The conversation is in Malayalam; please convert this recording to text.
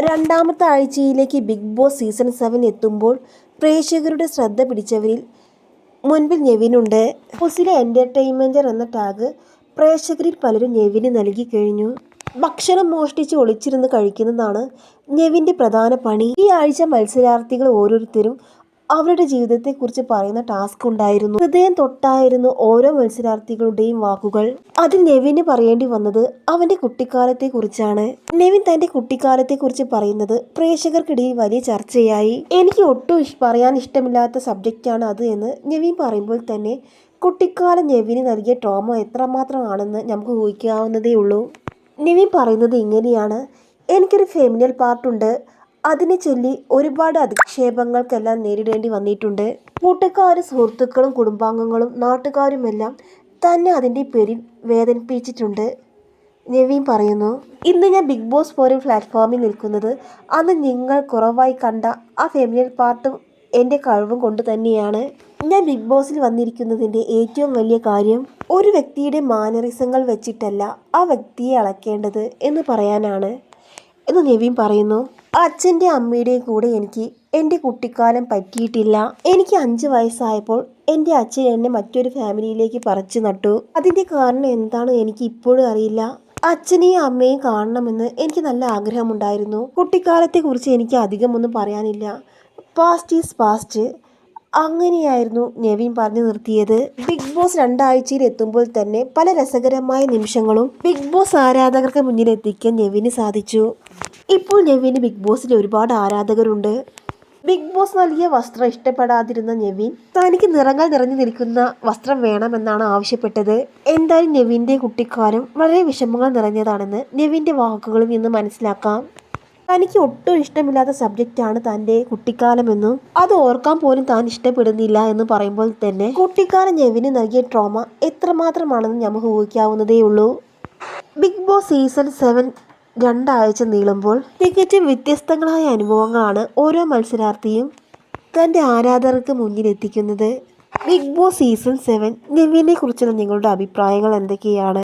രണ്ടാമത്തെ ആഴ്ചയിലേക്ക് ബിഗ് ബോസ് സീസൺ സെവൻ എത്തുമ്പോൾ പ്രേക്ഷകരുടെ ശ്രദ്ധ പിടിച്ചവരിൽ മുൻപിൽ ഞെവിനുണ്ട്. ബോസിലെ എന്റർടൈൻമെന്റർ എന്ന ടാഗ് പ്രേക്ഷകരിൽ പലരും ഞെവിന് നൽകി കഴിഞ്ഞു. ഭക്ഷണം മോഷ്ടിച്ച് ഒളിച്ചിരുന്ന് കഴിക്കുന്നതാണ് ഞെവിന്റെ പ്രധാന പണി. ഈ ആഴ്ച മത്സരാർത്ഥികൾ ഓരോരുത്തരും അവരുടെ ജീവിതത്തെക്കുറിച്ച് പറയുന്ന ടാസ്ക് ഉണ്ടായിരുന്നു. ഹൃദയം തൊട്ടായിരുന്നു ഓരോ മത്സരാർത്ഥികളുടെയും വാക്കുകൾ. അതിൽ നെവിന് പറയേണ്ടി വന്നത് അവന്റെ കുട്ടിക്കാലത്തെ കുറിച്ചാണ് നെവിൻ തന്റെ കുട്ടിക്കാലത്തെ കുറിച്ച് പറയുന്നത് പ്രേക്ഷകർക്കിടയിൽ വലിയ ചർച്ചയായി. എനിക്ക് ഒട്ടും പറയാൻ ഇഷ്ടമില്ലാത്ത സബ്ജക്റ്റാണ് അത് എന്ന് നെവിൻ പറയുമ്പോൾ തന്നെ കുട്ടിക്കാല നെവിന് നൽകിയ ട്രോമ എത്രമാത്രമാണെന്ന് നമുക്ക് ഊഹിക്കാവുന്നതേ ഉള്ളൂ നെവിൻ പറയുന്നത് ഇങ്ങനെയാണ്. എനിക്കൊരു ഫെമിനൽ പാർട്ടുണ്ട്. അതിനെ ചൊല്ലി ഒരുപാട് അധിക്ഷേപങ്ങൾക്കെല്ലാം നേരിടേണ്ടി വന്നിട്ടുണ്ട്. കൂട്ടുകാരും സുഹൃത്തുക്കളും കുടുംബാംഗങ്ങളും നാട്ടുകാരുമെല്ലാം തന്നെ അതിന്റെ പേരിൽ വേദനിപ്പിച്ചിട്ടുണ്ട്. നവീൻ പറയുന്നു ഇന്ന് ഞാൻ ബിഗ് ബോസ് പോലെ പ്ലാറ്റ്ഫോമിൽ നിൽക്കുന്നത് അന്ന് നിങ്ങൾ കുറവായി കണ്ട ആ ഫെമിനൽ പാർട്ടും എന്റെ കഴിവും കൊണ്ട് തന്നെയാണ്. ഞാൻ ബിഗ് ബോസിൽ വന്നിരിക്കുന്നതിന്റെ ഏറ്റവും വലിയ കാര്യം ഒരു വ്യക്തിയുടെ മാനറിസങ്ങൾ വെച്ചിട്ടല്ല ആ വ്യക്തിയെ അളക്കേണ്ടത് എന്ന് പറയാനാണ്. എന്ന് നവീൻ പറയുന്നു അച്ഛന്റെ അമ്മയുടെയും കൂടെ എനിക്ക് എന്റെ കുട്ടിക്കാലം പറ്റിയിട്ടില്ല. എനിക്ക് അഞ്ച് വയസ്സായപ്പോൾ എന്റെ അച്ഛൻ എന്നെ മറ്റൊരു ഫാമിലിയിലേക്ക് പറിച്ചു നട്ടു. അതിന്റെ കാരണം എന്താണ് എനിക്ക് ഇപ്പോഴും അറിയില്ല. അച്ഛനെയും അമ്മയും കാണണമെന്ന് എനിക്ക് നല്ല ആഗ്രഹമുണ്ടായിരുന്നു. കുട്ടിക്കാലത്തെക്കുറിച്ച് എനിക്ക് അധികമൊന്നും പറയാനില്ല. പാസ്റ്റ് ഈസ് പാസ്റ്റ് അങ്ങനെയായിരുന്നു നെവിൻ പറഞ്ഞു നിർത്തിയത്. ബിഗ് ബോസ് രണ്ടാഴ്ചയിൽ എത്തുമ്പോൾ തന്നെ പല രസകരമായ നിമിഷങ്ങളും ബിഗ് ബോസ് ആരാധകർക്ക് മുന്നിലെത്തിക്കാൻ നെവിന് സാധിച്ചു. ഇപ്പോൾ നെവിന് ബിഗ് ബോസിൽ ഒരുപാട് ആരാധകരുണ്ട്. ബിഗ് ബോസ് നൽകിയ വസ്ത്രം ഇഷ്ടപ്പെടാതിരുന്ന നെവിൻ തനിക്ക് നിറങ്ങൾ നിറഞ്ഞു നിൽക്കുന്ന വസ്ത്രം വേണമെന്നാണ് ആവശ്യപ്പെട്ടത്. എന്തായാലും നെവിന്റെ കുട്ടിക്കാലം വളരെ വിഷമങ്ങൾ നിറഞ്ഞതാണെന്ന് നെവിന്റെ വാക്കുകളിൽ നിന്ന് മനസ്സിലാക്കാം. തനിക്ക് ഒട്ടും ഇഷ്ടമില്ലാത്ത സബ്ജക്റ്റാണ് തന്റെ കുട്ടിക്കാലമെന്നും അത് ഓർക്കാൻ പോലും താൻ ഇഷ്ടപ്പെടുന്നില്ല എന്ന് പറയുമ്പോൾ തന്നെ കുട്ടിക്കാലം നെവിന് നൽകിയ ട്രോമ എത്രമാത്രമാണെന്ന് നമുക്ക് ഊഹിക്കാവുന്നതേ ഉള്ളൂ ബിഗ് ബോസ് സീസൺ സെവൻ രണ്ടാഴ്ച നീളുമ്പോൾ തികച്ചും വ്യത്യസ്തങ്ങളായ അനുഭവങ്ങളാണ് ഓരോ മത്സരാർത്ഥിയും തന്റെ ആരാധകർക്ക് മുന്നിൽ എത്തിക്കുന്നത് ബിഗ് ബോസ് സീസൺ സെവൻ നിവിനെ കുറിച്ചുള്ള നിങ്ങളുടെ അഭിപ്രായങ്ങൾ എന്തൊക്കെയാണ്?